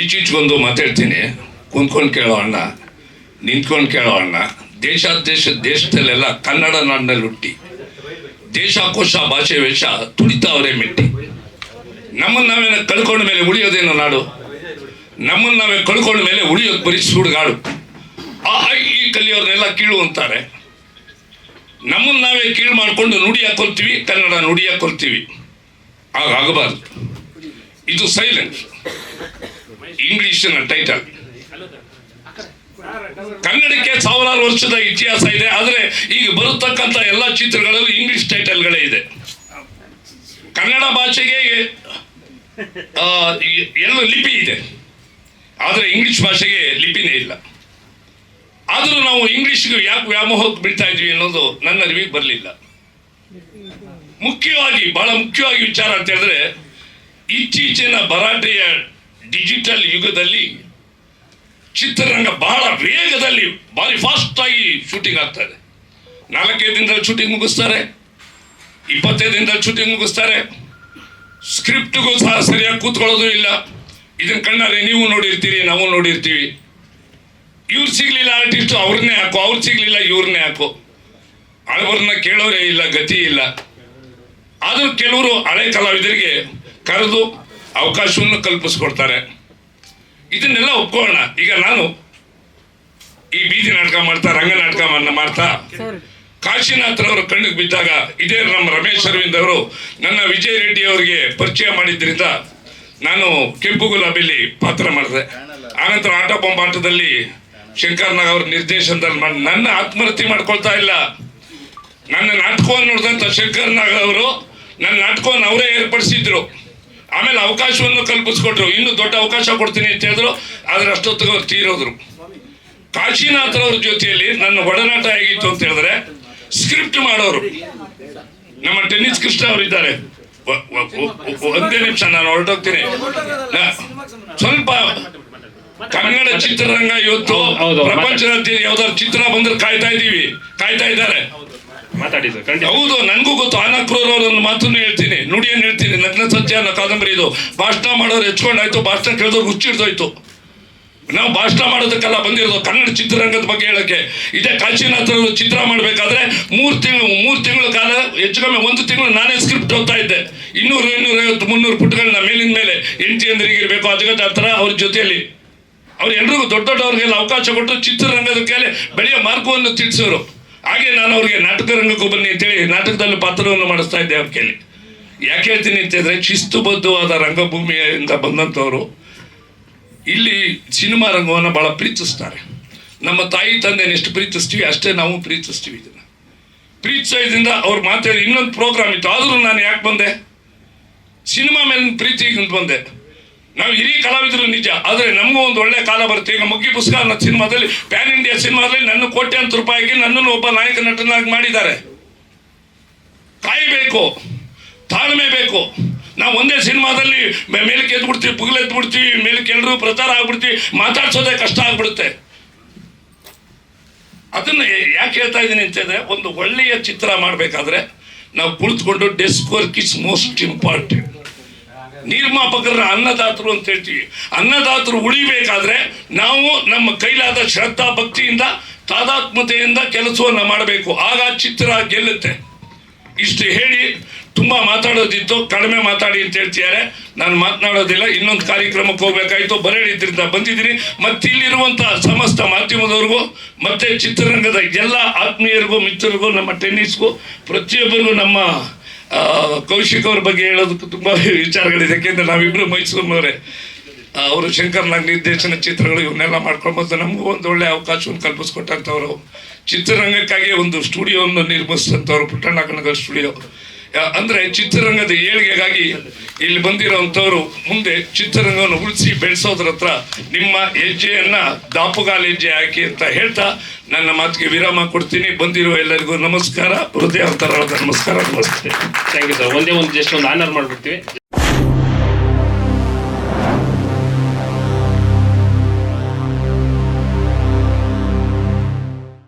ಈಚೀಚೆಗೊಂದು ಮಾತಾಡ್ತೀನಿ. ಕುಂತ್ಕೊಂಡು ಕೇಳೋ ಅಣ್ಣ, ನಿಂತ್ಕೊಂಡು ಕೇಳೋ ಅಣ್ಣ. ದೇಶ ದೇಶ, ದೇಶದಲ್ಲೆಲ್ಲ ಕನ್ನಡ ನಾಡಿನಲ್ಲಿ ಹುಟ್ಟಿ. ದೇಶಕೋಶ ಭಾಷೆ ವೇಷ ತುಳಿತಾವರೆ ಮೆಟ್ಟಿ. ನಮ್ಮನ್ನು ನಾವೇನ ಕಳ್ಕೊಂಡ ಮೇಲೆ ಉಳಿಯೋದೇನು ನಾಡು? ನಮ್ಮನ್ನು ನಾವೇ ಕಳ್ಕೊಂಡ ಮೇಲೆ ಉಳಿಯೋದು ಬರೀ ಸುಡುಗಾಡು. ಆ ಈ ಕಲಿಯೋರ್ನೆಲ್ಲ ಕೀಳು ಅಂತಾರೆ. ನಮ್ಮನ್ನು ನಾವೇ ಕೀಳು ಮಾಡಿಕೊಂಡು ನುಡಿ ಹಾಕೊಳ್ತೀವಿ, ಕನ್ನಡ ನುಡಿ ಹಾಕೊಳ್ತೀವಿ. ಆಗ ಆಗಬಾರ್ದು ಇದು ಸೈಲೆನ್ಸ್ ಇಂಗ್ಲಿಷಿನ ಟೈಟಲ್ ಕನ್ನಡಕ್ಕೆ ಸಾವಿರಾರು ವರ್ಷದ ಇತಿಹಾಸ ಇದೆ, ಆದರೆ ಈಗ ಬರತಕ್ಕಂಥ ಎಲ್ಲ ಚಿತ್ರಗಳಲ್ಲೂ ಇಂಗ್ಲಿಷ್ ಟೈಟಲ್ಗಳೇ ಇದೆ. ಕನ್ನಡ ಭಾಷೆಗೆ ಎಲ್ಲ ಲಿಪಿ ಇದೆ. ಆದರೆ ಇಂಗ್ಲಿಷ್ ಭಾಷೆಗೆ ಲಿಪಿನೇ ಇಲ್ಲ. ಆದರೂ ನಾವು ಇಂಗ್ಲಿಷ್ಗೆ ಯಾಕೆ ವ್ಯಾಮೋಹಕ್ಕೆ ಬಿಡ್ತಾ ಇದ್ವಿ ಅನ್ನೋದು ನನ್ನ ಅರಿವಿಗೆ ಬರಲಿಲ್ಲ. ಮುಖ್ಯವಾಗಿ, ಬಹಳ ಮುಖ್ಯವಾಗಿ ವಿಚಾರ ಅಂತ ಹೇಳಿದ್ರೆ, ಇತ್ತೀಚಿನ ಭರಾಟೆಯ ಡಿಜಿಟಲ್ ಯುಗದಲ್ಲಿ ಚಿತ್ರರಂಗ ಬಹಳ ವೇಗದಲ್ಲಿ, ಭಾರಿ ಫಾಸ್ಟ್ ಆಗಿ ಶೂಟಿಂಗ್ ಆಗ್ತಾ ಇದೆ ನಾಲ್ಕೈದು ದಿನದಲ್ಲಿ ಶೂಟಿಂಗ್ ಮುಗಿಸ್ತಾರೆ ಇಪ್ಪತ್ತೈದು ದಿನದಲ್ಲಿ ಶೂಟಿಂಗ್ ಮುಗಿಸ್ತಾರೆ. ಸ್ಕ್ರಿಪ್ಟ್ಗೂ ಸಹ ಸರಿಯಾಗಿ ಕೂತ್ಕೊಳ್ಳೋದು ಇಲ್ಲ. ಇದನ್ನ ಕಣ್ಣಾರೆ ನೀವು ನೋಡಿರ್ತೀರಿ, ನಾವು ನೋಡಿರ್ತೀವಿ. ಇವ್ರು ಸಿಗ್ಲಿಲ್ಲ ಆರ್ಟಿಸ್ಟು ಅವ್ರನ್ನೇ ಹಾಕು, ಅವ್ರು ಸಿಗ್ಲಿಲ್ಲ, ಇವ್ರನ್ನೇ ಹಾಕು. ಹಳಬರನ್ನ ಕೇಳೋರೇ ಇಲ್ಲ, ಗತಿ ಇಲ್ಲ. ಆದರೂ ಕೆಲವರು ಹಳೆ ಕಲಾವಿದರಿಗೆ ಕರೆದು ಅವಕಾಶವನ್ನು ಕಲ್ಪಿಸ್ಕೊಡ್ತಾರೆ. ಇದನ್ನೆಲ್ಲ ಒಪ್ಕೊಳ್ಳೋಣ. ಈಗ ನಾನು ಈ ಬೀದಿ ನಾಟಕ ಮಾಡ್ತಾ ರಂಗ ನಾಟಕ ಮಾಡ್ತಾ ಕಾಶಿನಾಥ್ರವರ ಕಣ್ಣಿಗೆ ಬಿದ್ದಾಗ ಇದೇ ನಮ್ಮ ರಮೇಶ್ ಅರವಿಂದ್ ಅವರು ನನ್ನ ವಿಜಯ್ ರೆಡ್ಡಿ ಅವರಿಗೆ ಪರಿಚಯ ಮಾಡಿದ್ರಿಂದ ನಾನು ಕೆಂಪು ಗುಲಾಬಿಲಿ ಪಾತ್ರ ಮಾಡಿದೆ. ಆನಂತರ ಆಟ ಬೊಂಬಾಟದಲ್ಲಿ ಶಂಕರ್ ನಾಗ್ ಅವ್ರ ನಿರ್ದೇಶನದಲ್ಲಿ ಮಾಡಿ ನನ್ನ ಆತ್ಮಹತ್ಯೆ ಮಾಡ್ಕೊಳ್ತಾ ಇಲ್ಲ. ನನ್ನ ನಾಟಕವನ್ನು ನೋಡಿದಂಥ ಶಂಕರ್ ನಾಗ್ ಅವರು ನನ್ನ ನಾಟಕವನ್ನು ಅವರೇ ಏರ್ಪಡಿಸಿದ್ರು. ಆಮೇಲೆ ಅವಕಾಶವನ್ನು ಕಲ್ಪಿಸ್ಕೊಟ್ರು. ಇನ್ನು ದೊಡ್ಡ ಅವಕಾಶ ಕೊಡ್ತೀನಿ ಅಂತ ಹೇಳಿದ್ರು. ಆದ್ರೆ ಅಷ್ಟೊತ್ತಿಗೆ ಅವ್ರು ತೀರೋದ್ರು. ಕಾಶಿನಾಥರವ್ರ ಜೊತೆಯಲ್ಲಿ ನನ್ನ ಒಡನಾಟ ಹೇಗಿತ್ತು ಅಂತ ಹೇಳಿದ್ರೆ ಸ್ಕ್ರಿಪ್ಟ್ ಮಾಡೋರು. ನಮ್ಮ ಟೆನ್ನಿಸ್ ಕೃಷ್ಣ ಅವರು ಇದ್ದಾರೆ. ಒಂದೇ ನಿಮಿಷ ನಾನು ಹೊರಟೋಗ್ತೀನಿ. ಸ್ವಲ್ಪ ಕನ್ನಡ ಚಿತ್ರರಂಗ ಇವತ್ತು ಪ್ರಪಂಚದಲ್ಲಿ ಪ್ರಪಂಚದ ಯಾವ್ದಾದ್ರು ಚಿತ್ರ ಬಂದ್ರೆ ಕಾಯ್ತಾ ಇದೀವಿ ಕಾಯ್ತಾ ಇದ್ದಾರೆ. ಹೌದು. ನನಗೂ ಗೊತ್ತು. ಆನಕ್ರೂರ್ ಅವರ ಒಂದು ಮಾತನ್ನು ಹೇಳ್ತೀನಿ. ನುಡಿಯನ್ನು ಹೇಳ್ತೀನಿ ನಗ್ನ ಸತ್ಯ ಅನ್ನೋ ಕಾದಂಬರಿ ಇದು. ಭಾಷಣ ಮಾಡೋರು ಹೆಚ್ಕೊಂಡಾಯ್ತು, ಭಾಷಣ ಕೇಳಿದವ್ರು ಹುಚ್ಚಿಡ್ದೋಯ್ತು ನಾವು ಭಾಷಣ ಮಾಡೋದಕ್ಕೆಲ್ಲ ಬಂದಿರೋದು ಕನ್ನಡ ಚಿತ್ರರಂಗದ ಬಗ್ಗೆ ಹೇಳಕ್ಕೆ. ಇದೇ ಕಾಶಿನಾಥ್ ಚಿತ್ರ ಮಾಡಬೇಕಾದ್ರೆ ಮೂರು ತಿಂಗಳು, ಮೂರು ತಿಂಗಳ ಕಾಲ, ಹೆಚ್ಚು ಕಮ್ಮಿ ಒಂದು ತಿಂಗಳು ನಾನೇ ಸ್ಕ್ರಿಪ್ಟ್ ಓದ್ತಾ ಇದ್ದೆ. ಇನ್ನೂರು, ಇನ್ನೂರ ಐವತ್ತು, ಮುನ್ನೂರು ಪುಟಗಳನ್ನ ಮೇಲಿನ ಮೇಲೆ ಹೆಂಡತಿ ಅಂದ್ರೆ ಇರಬೇಕು ಅದಕ್ಕೆ ಆ ಥರ ಅವ್ರ ಜೊತೆಯಲ್ಲಿ. ಅವ್ರು ಎಲ್ರಿಗೂ ದೊಡ್ಡ ದೊಡ್ಡವ್ರಿಗೆಲ್ಲ ಅವಕಾಶ ಕೊಟ್ಟು ಚಿತ್ರರಂಗದ ಮೇಲೆ ಬೆಳೆಯ ಮಾರ್ಗವನ್ನು ತಿಳಿಸೋರು. ಹಾಗೆ ನಾನು ಅವ್ರಿಗೆ ನಾಟಕ ರಂಗಕ್ಕೂ ಬನ್ನಿ ಅಂತೇಳಿ ನಾಟಕದಲ್ಲಿ ಪಾತ್ರವನ್ನು ಮಾಡಿಸ್ತಾ ಇದ್ದೆ ಅವ್ರ ಕೇಳಿ ಯಾಕೆ ಹೇಳ್ತೀನಿ ಅಂತಂದರೆ ಶಿಸ್ತುಬದ್ಧವಾದ ರಂಗಭೂಮಿಯಿಂದ ಬಂದಂಥವರು ಇಲ್ಲಿ ಸಿನಿಮಾ ರಂಗವನ್ನು ಭಾಳ ಪ್ರೀತಿಸ್ತಾರೆ. ನಮ್ಮ ತಾಯಿ ತಂದೆನ ಎಷ್ಟು ಪ್ರೀತಿಸ್ತೀವಿ, ಅಷ್ಟೇ ನಾವು ಪ್ರೀತಿಸ್ತೀವಿ ಇದನ್ನು. ಪ್ರೀತಿಸೋದ್ರಿಂದ ಅವ್ರು ಮಾತಾಡಿ ಇನ್ನೊಂದು ಪ್ರೋಗ್ರಾಮ್ ಇತ್ತು, ಆದರೂ ನಾನು ಯಾಕೆ ಬಂದೆ? ಸಿನಿಮಾ ಮೇಲೆ ಪ್ರೀತಿ ಬಂದೆ. ನಾವು ಹಿರಿಯ ಕಲಾವಿದರು ನಿಜ, ಆದರೆ ನಮಗೂ ಒಂದು ಒಳ್ಳೆ ಕಾಲ ಬರುತ್ತೆ. ಈಗ ಮುಗ್ಗಿ ಪುಸ್ತಕ ಅನ್ನೋ ಸಿನಿಮಾದಲ್ಲಿ ಪ್ಯಾನ್ ಇಂಡಿಯಾ ಸಿನಿಮಾದಲ್ಲಿ ನನ್ನ ಕೋಟ್ಯಾಂತರ ರೂಪಾಯಿಗೆ ನನ್ನನ್ನು ಒಬ್ಬ ನಾಯಕ ನಟನಾಗಿ ಮಾಡಿದ್ದಾರೆ. ಕಾಯಬೇಕು. ತಾಳ್ಮೆ ಬೇಕು. ನಾವು ಒಂದೇ ಸಿನಿಮಾದಲ್ಲಿ ಮೇಲಕ್ಕೆ ಎದ್ಬಿಡ್ತೀವಿ, ಪುಗಲ್ ಎದ್ಬಿಡ್ತೀವಿ, ಮೇಲಕ್ಕೆ ಎಲ್ಲರೂ ಪ್ರಚಾರ ಆಗ್ಬಿಡ್ತೀವಿ, ಮಾತಾಡ್ಸೋದೇ ಕಷ್ಟ ಆಗ್ಬಿಡುತ್ತೆ. ಅದನ್ನ ಯಾಕೆ ಹೇಳ್ತಾ ಇದ್ದೀನಿ ಹೇಳಿದ್ರೆ, ಒಂದು ಒಳ್ಳೆಯ ಚಿತ್ರ ಮಾಡಬೇಕಾದ್ರೆ ನಾವು ಕುಳಿತುಕೊಂಡು desk work is most important ನಿರ್ಮಾಪಕರ ಅನ್ನದಾತರು ಅಂತ ಹೇಳ್ತೀವಿ. ಅನ್ನದಾತರು ಉಳಿಬೇಕಾದ್ರೆ ನಾವು ನಮ್ಮ ಕೈಲಾದ ಶ್ರದ್ಧಾ ಭಕ್ತಿಯಿಂದ ತಾದಾತ್ಮತೆಯಿಂದ ಕೆಲಸವನ್ನು ಮಾಡಬೇಕು. ಆಗ ಚಿತ್ರ ಗೆಲ್ಲುತ್ತೆ. ಇಷ್ಟು ಹೇಳಿ ತುಂಬ ಮಾತಾಡೋದಿತ್ತು, ಕಡಿಮೆ ಮಾತಾಡಿ ಅಂತ ಹೇಳ್ತಿದ್ದಾರೆ. ನಾನು ಮಾತನಾಡೋದಿಲ್ಲ, ಇನ್ನೊಂದು ಕಾರ್ಯಕ್ರಮಕ್ಕೆ ಹೋಗ್ಬೇಕಾಯ್ತು ಬರೇಳಿದ್ರಿಂದ ಬಂದಿದ್ದೀನಿ. ಮತ್ತೆ ಇಲ್ಲಿರುವಂಥ ಸಮಸ್ತ ಮಾಧ್ಯಮದವ್ರಿಗೂ, ಮತ್ತೆ ಚಿತ್ರರಂಗದ ಎಲ್ಲ ಆತ್ಮೀಯರಿಗೂ, ಮಿತ್ರರಿಗೂ, ನಮ್ಮ ಟೆನ್ನಿಸ್ಗೂ, ಪ್ರತಿಯೊಬ್ಬರಿಗೂ ನಮ್ಮ ಕೌಶಿಕ್ ಅವ್ರ ಬಗ್ಗೆ ಹೇಳೋದಕ್ಕೂ ತುಂಬ ವಿಚಾರಗಳಿದೆ. ಯಾಕೆಂದರೆ ನಾವಿಬ್ಬರು ಮೈಸೂರಿನವರೇ. ಅವರು ಶಂಕರ್ ನಾಗ್ ನಿರ್ದೇಶನ ಚಿತ್ರಗಳು ಇವನ್ನೆಲ್ಲ ಮಾಡ್ಕೊಂಡು ಬಂದು ನಮಗೂ ಒಂದು ಒಳ್ಳೆ ಅವಕಾಶವನ್ನು ಕಲ್ಪಿಸ್ಕೊಟ್ಟಂಥವ್ರು. ಚಿತ್ರರಂಗಕ್ಕಾಗಿ ಒಂದು ಸ್ಟುಡಿಯೋವನ್ನು ನಿರ್ಮಿಸಿದಂಥವ್ರು ಪುಟ್ಟಣ್ಣ ಕನಗರ್ ಸ್ಟುಡಿಯೋ. ಅಂದರೆ ಚಿತ್ರರಂಗದ ಏಳಿಗೆಗಾಗಿ ಇಲ್ಲಿ ಬಂದಿರುವಂತವರು ಮುಂದೆ ಚಿತ್ರರಂಗವನ್ನು ಉಳಿಸಿ ಬೆಳೆಸೋದ್ರ ಹತ್ರ ನಿಮ್ಮ ಹೆಜ್ಜೆಯನ್ನ ದಾಪುಗಾಲ ಹೆಜ್ಜೆ ಹಾಕಿ ಅಂತ ಹೇಳ್ತಾ ನನ್ನ ಮಾತಿಗೆ ವಿರಾಮ ಕೊಡ್ತೀನಿ. ಬಂದಿರೋ ಎಲ್ಲರಿಗೂ ನಮಸ್ಕಾರ. ಹೃದಯ ನಮಸ್ಕಾರ. ನಮಸ್ತೆ. ಥ್ಯಾಂಕ್ ಯು ಸರ್ ಒಂದೇ ಒಂದು ಜಸ್ಟ್ ಒಂದು ಆನರ್ ಮಾಡ್ಬಿಡ್ತೀವಿ.